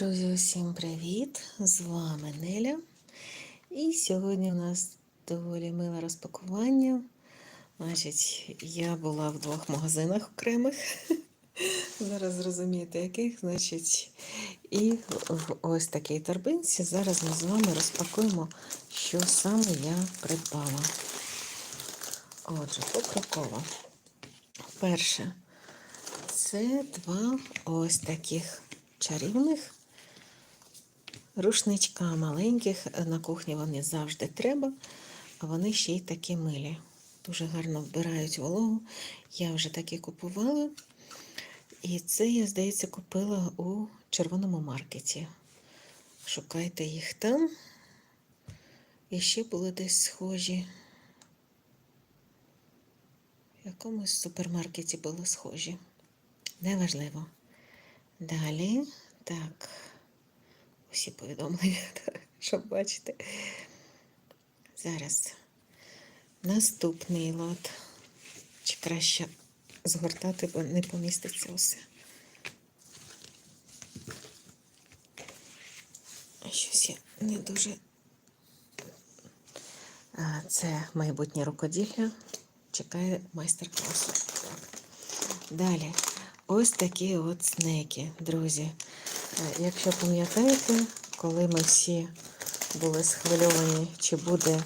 Друзі, усім привіт! З вами Неля. І сьогодні у нас доволі миле розпакування. Значить, я була в двох магазинах окремих. Зараз зрозумієте, яких. Значить, і в ось такій торбинці зараз ми з вами розпакуємо, що саме я придбала. Отже, покроково. Перше, це два ось таких чарівних рушничка маленьких. На кухні вони завжди треба, а вони ще й такі милі. Дуже гарно вбирають вологу. Я вже такі купувала. І це, я, здається, купила у червоному маркеті. Шукайте їх там. І ще були десь схожі. В якомусь супермаркеті були схожі. Неважливо. Далі, так, усі повідомлення, щоб бачите. Зараз наступний лот. Чи краще згортати, бо не поміститься усе. Щось я не дуже. Це майбутнє рукоділля. Чекає майстер-класу. Далі. Ось такі от снеки, друзі. Е, Якщо пам'ятаєте, коли ми всі були схвильовані, чи буде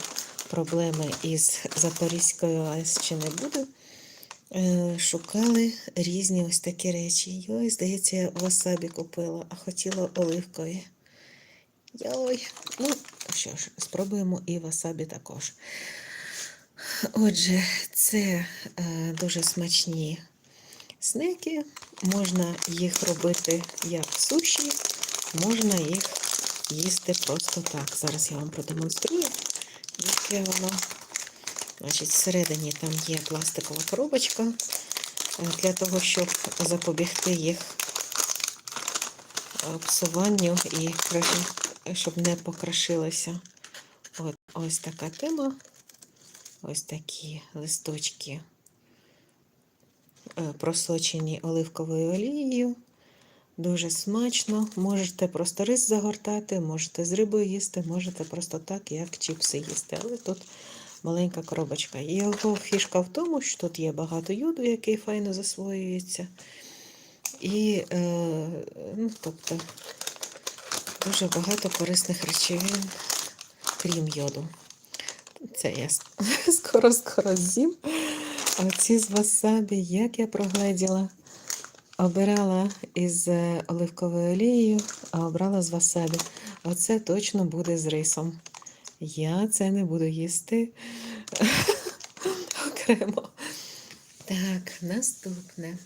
проблеми із Запорізькою АЕС, чи не буде, е, шукали різні ось такі речі. Йой, здається, я васабі купила, а хотіла оливкові. Йой, ну що ж, спробуємо і васабі також. Отже, це е, дуже смачні снеки. Можна їх робити як суші, можна їх їсти просто так. Зараз я вам продемонструю, яке воно. Значить, всередині там є пластикова коробочка е, для того, щоб запобігти їх е, псуванню і щоб не покрашилося. От, ось така тема. Ось такі листочки просочені оливковою олією. Дуже смачно. Можете просто рис загортати, можете з рибою їсти, можете просто так, як чіпси їсти. Але тут маленька коробочка. Його фішка в тому, що тут є багато йоду, який файно засвоюється. І, е, ну, тобто, дуже багато корисних речовин, крім йоду. Це я скоро-скоро з'їм. А ці з васабі, як я прогледіла, обирала із е, оливковою олією, а обрала з васабі. Оце точно буде з рисом. Я це не буду їсти окремо. Так, наступне.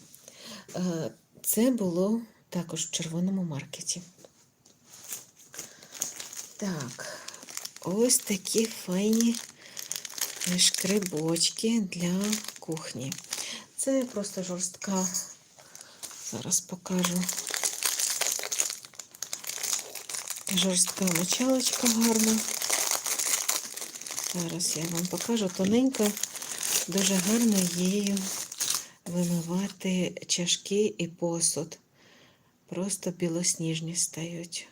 Е, це було також в червоному маркеті. Так, ось такі файні шкрибочки для кухні. Це просто жорстка, зараз покажу. Жорстка мочалочка гарна. Зараз я вам покажу тоненько, дуже гарно її вимивати чашки і посуд. Просто білосніжні стають.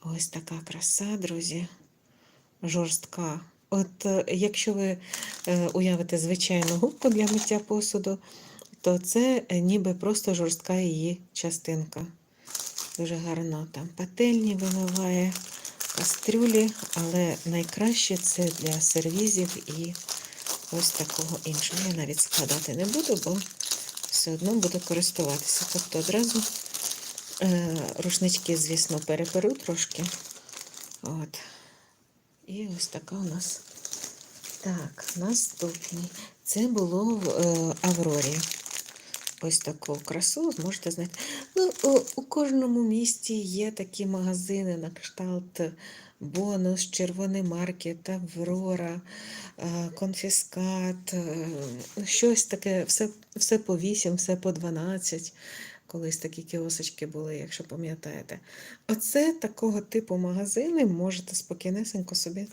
Ось така краса, друзі. Жорстка. От е, якщо ви е, уявите звичайну губку для миття посуду, то це е, ніби просто жорстка її частинка. Дуже гарно там пательні вимиває кастрюлі, але найкраще це для сервізів і ось такого іншого. Я навіть складати не буду, бо все одно буду користуватися. Тобто одразу рушнички, звісно, переперу трошки. От. І ось така у нас. Так, наступний. Це було в е, Аврорі. Ось таку красу можете знайти. Ну, у, у кожному місті є такі магазини на кшталт бонус, червоний маркет, Аврора, е, конфіскат, е, щось таке, все, все по 8, все по 12. Колись такі кіосочки були, якщо пам'ятаєте. Оце такого типу магазини можете спокійнесенько собі